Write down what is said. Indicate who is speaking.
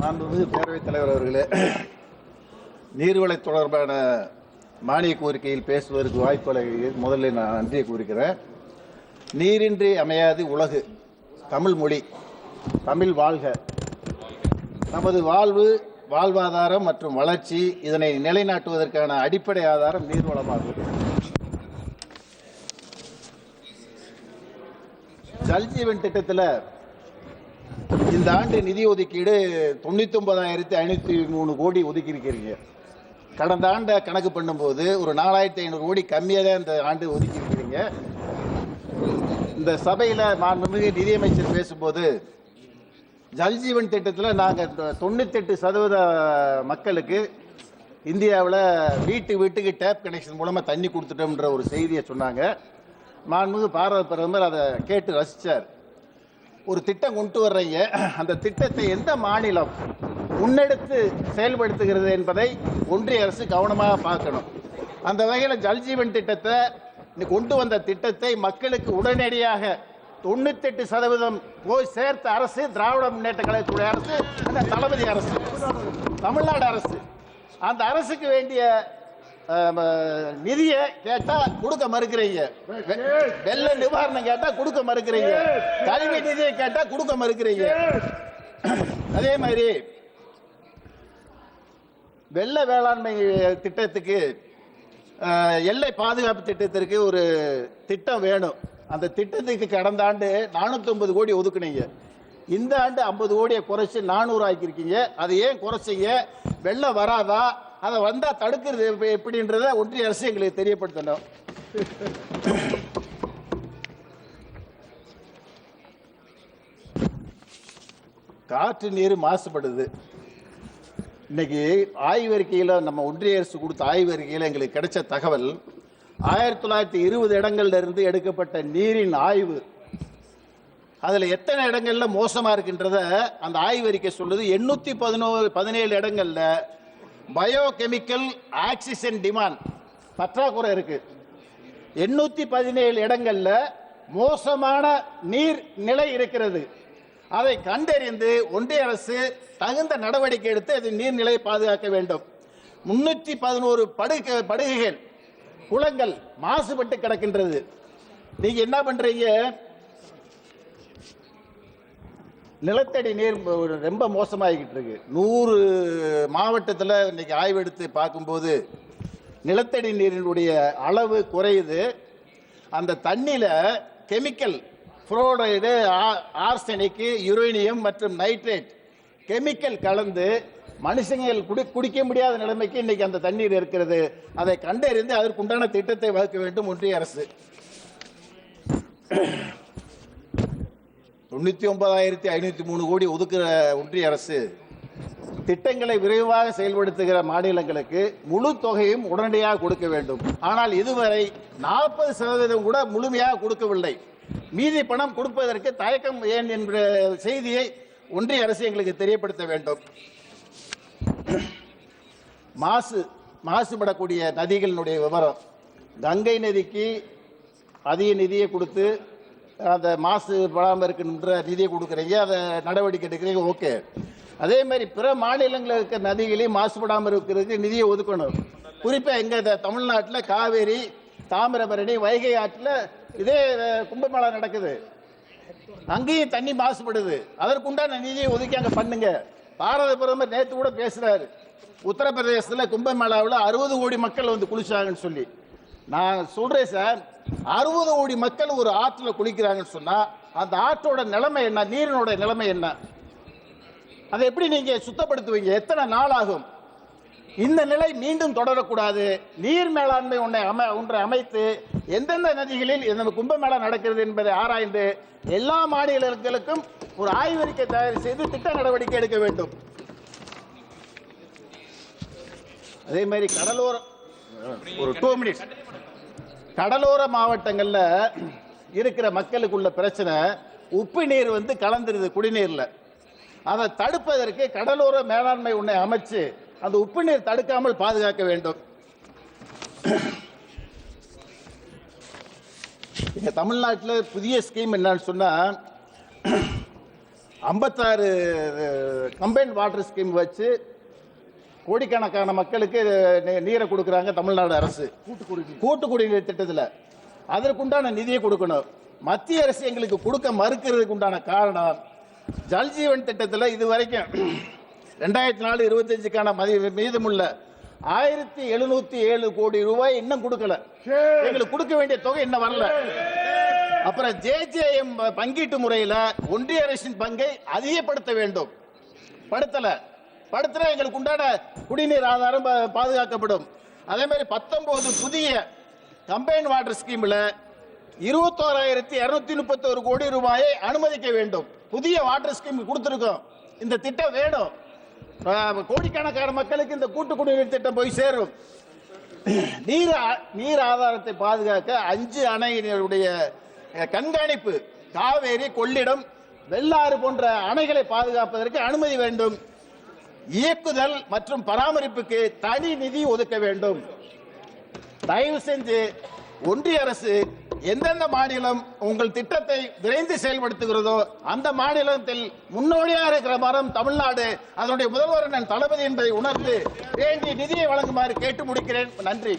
Speaker 1: மாண்புமிகு பேரவைத் தலைவர் அவர்களே நீர்வளை தொடர்பான மானிய கோரிக்கையில் பேசுவதற்கு வாய்ப்பு முதலில் நான் நன்றியை கூறுகிறேன். நீரின்றி அமையாது உலகு தமிழ் மொழி தமிழ் வாழ்க. நமது வாழ்வு வாழ்வாதாரம் மற்றும் வளர்ச்சி இதனை நிலைநாட்டுவதற்கான அடிப்படை ஆதாரம் நீர்வளமாகும். ஜல்ஜீவன் திட்டத்தில் இந்த ஆண்டு நிதி ஒதுக்கீடு தொண்ணூத்தி ஒன்பதாயிரத்தி ஐநூத்தி மூணு கோடி ஒதுக்கி இருக்கிறீங்க. கடந்த ஆண்டை கணக்கு பண்ணும்போது ஒரு நாலாயிரத்தி ஐநூறு கோடி கம்மியாக தான் இந்த ஆண்டு ஒதுக்கி இருக்கிறீங்க. இந்த சபையில் மாண்புமிகு நிதியமைச்சர் பேசும்போது ஜல்ஜீவன் திட்டத்தில் நாங்கள் தொண்ணூத்தெட்டு சதவீத மக்களுக்கு இந்தியாவில் வீட்டு வீட்டுக்கு டேப் கனெக்ஷன் மூலமாக தண்ணி கொடுத்துட்டோம்ன்ற ஒரு செய்தியை சொன்னாங்க. மாண்புமிகு பாரத பிரதமர் அதை கேட்டு ரசித்தார் ஒரு திட்டம் கொண்டு வர்றீங்க. அந்த திட்டத்தை எந்த மாநிலம் முன்னெடுத்து செயல்படுத்துகிறது என்பதை ஒன்றிய அரசு கவனமாக பார்க்கணும். அந்த வகையில் ஜல்ஜீவன் திட்டத்தை கொண்டு வந்த திட்டத்தை மக்களுக்கு உடனடியாக தொண்ணூத்தெட்டு சதவீதம் போய் சேர்த்த அரசு திராவிட முன்னேற்ற கழகத்துடைய அரசு அந்த தளபதி அரசு தமிழ்நாடு அரசு. அந்த அரசுக்கு வேண்டிய நிதியை கேட்டா கொடுக்க மறுக்கிறீங்க. வெள்ள நிவாரணம் கேட்டா கொடுக்க மறுக்கிறீங்க. கல்வி நிதியை கேட்டா கொடுக்க மறுக்கிறீங்க. அதே மாதிரி வெள்ள வேளாண்மை திட்டத்துக்கு எல்லை பாதுகாப்பு திட்டத்திற்கு ஒரு திட்டம் வேணும். அந்த திட்டத்துக்கு கடந்த ஆண்டு நானூத்தி ஐம்பது கோடி ஒதுக்குனீங்க. இந்த ஆண்டு ஐம்பது கோடியை குறைச்சி நானூறு ஆக்கியிருக்கீங்க. அதை ஏன் குறைச்சிங்க? வெள்ளம் வராதா? அதை வந்தா தடுக்கிறது எப்படின்றத ஒன்றிய அரசு எங்களுக்கு தெரியப்படுத்தணும் காற்று நீர் மாசுபடுது. இன்னைக்கு ஆய்வறிக்கையில் நம்ம ஒன்றிய அரசு கொடுத்த ஆய்வறிக்கையில் எங்களுக்கு கிடைச்ச தகவல் ஆயிரத்தி தொள்ளாயிரத்தி இருபது இடங்கள்ல இருந்து எடுக்கப்பட்ட நீரின் ஆய்வு. அதில் எத்தனை இடங்கள்ல மோசமாக இருக்கின்றத அந்த ஆய்வறிக்கை சொல்லுது. எண்ணூற்றி பதினோரு பதினேழு இடங்கள்ல பயோகெமிக்கல் ஆக்சிஜன் டிமாண்ட். பற்றாக்குறை இருக்கு. எண்ணூத்தி பதினேழு இடங்கள்ல மோசமான நீர் நிலை இருக்கிறது. அதை கண்டறிந்து ஒன்றிய அரசு தகுந்த நடவடிக்கை எடுத்து அது நீர்நிலையை பாதுகாக்க வேண்டும். முன்னூற்றி பதினோரு படுகை படுகைகள் குளங்கள் மாசுபட்டு கிடக்கின்றது. நீங்க என்ன பண்றீங்க? நிலத்தடி நீர் ரொம்ப மோசமாகிக்கிட்டு இருக்கு. நூறு மாவட்டத்தில் இன்னைக்கு ஆய்வு எடுத்து பார்க்கும்போது நிலத்தடி நீரினுடைய அளவு குறையுது. அந்த தண்ணியில் கெமிக்கல் ஃப்ளோரைடு ஆர்சனிக்கு யுரேனியம் மற்றும் நைட்ரேட் கெமிக்கல் கலந்து மனுஷங்கள் குடி குடிக்க முடியாத நிலைமைக்கு இன்னைக்கு அந்த தண்ணீர் இருக்கிறது. அதை கண்டறிந்து அதற்குண்டான திட்டத்தை வகுக்க வேண்டும் ஒன்றிய அரசு. தொண்ணூற்றி ஒன்பதாயிரத்தி ஐநூற்றி மூணு கோடி ஒதுக்குற ஒன்றிய அரசு திட்டங்களை விரைவாக செயல்படுத்துகிற மாநிலங்களுக்கு முழு தொகையும் உடனடியாக கொடுக்க வேண்டும். ஆனால் இதுவரை நாற்பது சதவீதம் கூட முழுமையாக கொடுக்கவில்லை. மீதி பணம் கொடுப்பதற்கு தயக்கம் ஏன் என்ற செய்தியை ஒன்றிய அரசு எங்களுக்கு தெரியப்படுத்த வேண்டும். மாசு மாசுபடக்கூடிய நதிகளினுடைய விவரம். கங்கை நதிக்கு அதிக நிதியை கொடுத்து அந்த மாசு படாமல் இருக்கின்ற நிதியை கொடுக்குறீங்க அதை நடவடிக்கை எடுக்கிறீங்க ஓகே. அதே மாதிரி பிற மாநிலங்களில் இருக்கிற நதிகளையும் மாசுபடாமல் இருக்கிறதுக்கு நிதியை ஒதுக்கணும். குறிப்பாக எங்கள் தமிழ்நாட்டில் காவேரி தாமிரபரணி வைகை ஆற்றில் இதே கும்பமேளா நடக்குது. அங்கேயும் தண்ணி மாசுபடுது. அதற்குண்டான நிதியை ஒதுக்கி அங்கே பண்ணுங்க. பாரத பிரதமர் நேற்று கூட பேசுறாரு. உத்தரப்பிரதேசத்தில் கும்பமேளாவில் அறுபது கோடி மக்கள் வந்து குளிச்சாங்கன்னு சொல்லி. நான் சொல்றேன் சார் அறுபது கோடி மக்கள் ஒரு ஆற்றுல குளிக்கிறாங்கன்னு சொன்னா அந்த ஆற்றோட நிலைமை என்ன நீரினோட நிலைமை என்ன? அதை எப்படி நீங்க சுத்தப்படுத்துவீங்க? எத்தனை நாள் ஆகும்? இந்த நிலை மீண்டும் தொடரக்கூடாது. நீர் மேலாண்மை ஒன்றை அமை ஒன்றை அமைத்து எந்தெந்த நதிகளில் எந்தெந்த கும்பமேளா நடக்கிறது என்பதை ஆராய்ந்து எல்லா மாநிலங்களுக்கும் ஒரு ஆய்வறிக்கை தயார் செய்து திட்ட நடவடிக்கை எடுக்க வேண்டும். அதே மாதிரி கடலோரம் ஒரு டூ மினிட்ஸ் கடலோர மாவட்டங்களில் இருக்கிற மக்களுக்குள்ள பிரச்சனை உப்பு நீர் வந்து கலந்துருது குடிநீர்ல. அதை தடுப்பதற்கு கடலோர மேலாண்மை ஒன்றை அமைச்சு அந்த உப்பு நீர் தடுக்காமல் பாதுகாக்க வேண்டும். இங்க தமிழ்நாட்டில் புதிய ஸ்கீம் என்னன்னு சொன்னா ஐம்பத்தாறு கம்பைன் வாட்டர் ஸ்கீம் வச்சு கோடிக்கணக்கான மக்களுக்கு நீரை கொடுக்குறாங்க தமிழ்நாடு அரசு. கூட்டு குடிநீர் திட்டத்தில். அதற்குண்டான நிதியை கொடுக்கணும். மத்திய அரசு எங்களுக்கு கொடுக்க மறுக்கிறதுக்கு உண்டான காரணம் ஜல்ஜீவன் திட்டத்தில் இது வரைக்கும் ரெண்டாயிரத்தி நாலு இருபத்தஞ்சுக்கான மதி மீதமுள்ள ஆயிரத்தி எழுநூத்தி ஏழு கோடி ரூபாய் இன்னும் கொடுக்கல. எங்களுக்கு கொடுக்க வேண்டிய தொகை இன்னும் வரல. அப்புறம் ஜேஜேஎம் பங்கீட்டு முறையில ஒன்றிய அரசின் பங்கை அதிகப்படுத்த வேண்டும். படுத்தல. படுத்துனா எங்களுக்கு உண்டான குடிநீர் ஆதாரம் பாதுகாக்கப்படும். அதே மாதிரி பத்தொன்பது புதிய கம்பைன் வாட்டர் ஸ்கீம்ல இருபத்தோராயிரத்தி இருநூத்தி முப்பத்தோரு கோடி ரூபாயை அனுமதிக்க வேண்டும். புதிய வாட்டர் ஸ்கீம் கொடுத்துருக்கோம். இந்த திட்டம் வேணும். கோடிக்கணக்கான மக்களுக்கு இந்த கூட்டு குடிநீர் திட்டம் போய் சேரும். நீர் நீர் ஆதாரத்தை பாதுகாக்க அஞ்சு அணையினருடைய கண்காணிப்பு காவேரி கொள்ளிடம் வெள்ளாறு போன்ற அணைகளை பாதுகாப்பதற்கு அனுமதி வேண்டும். இயக்குதல் மற்றும் பராமரிப்புக்கு தனி நிதி ஒதுக்க வேண்டும். தயவு செஞ்சு ஒன்றிய அரசு எந்தெந்த மாநிலம் உங்கள் திட்டத்தை விரைந்து செயல்படுத்துகிறதோ அந்த மாநிலத்தில் முன்னோடியாக இருக்கிற மரம் தமிழ்நாடு அதனுடைய முதல்வர் நான் தளபதி என்பதை உணர்ந்து வேண்டிய நிதியை வழங்குமாறு கேட்டு முடிக்கிறேன். நன்றி.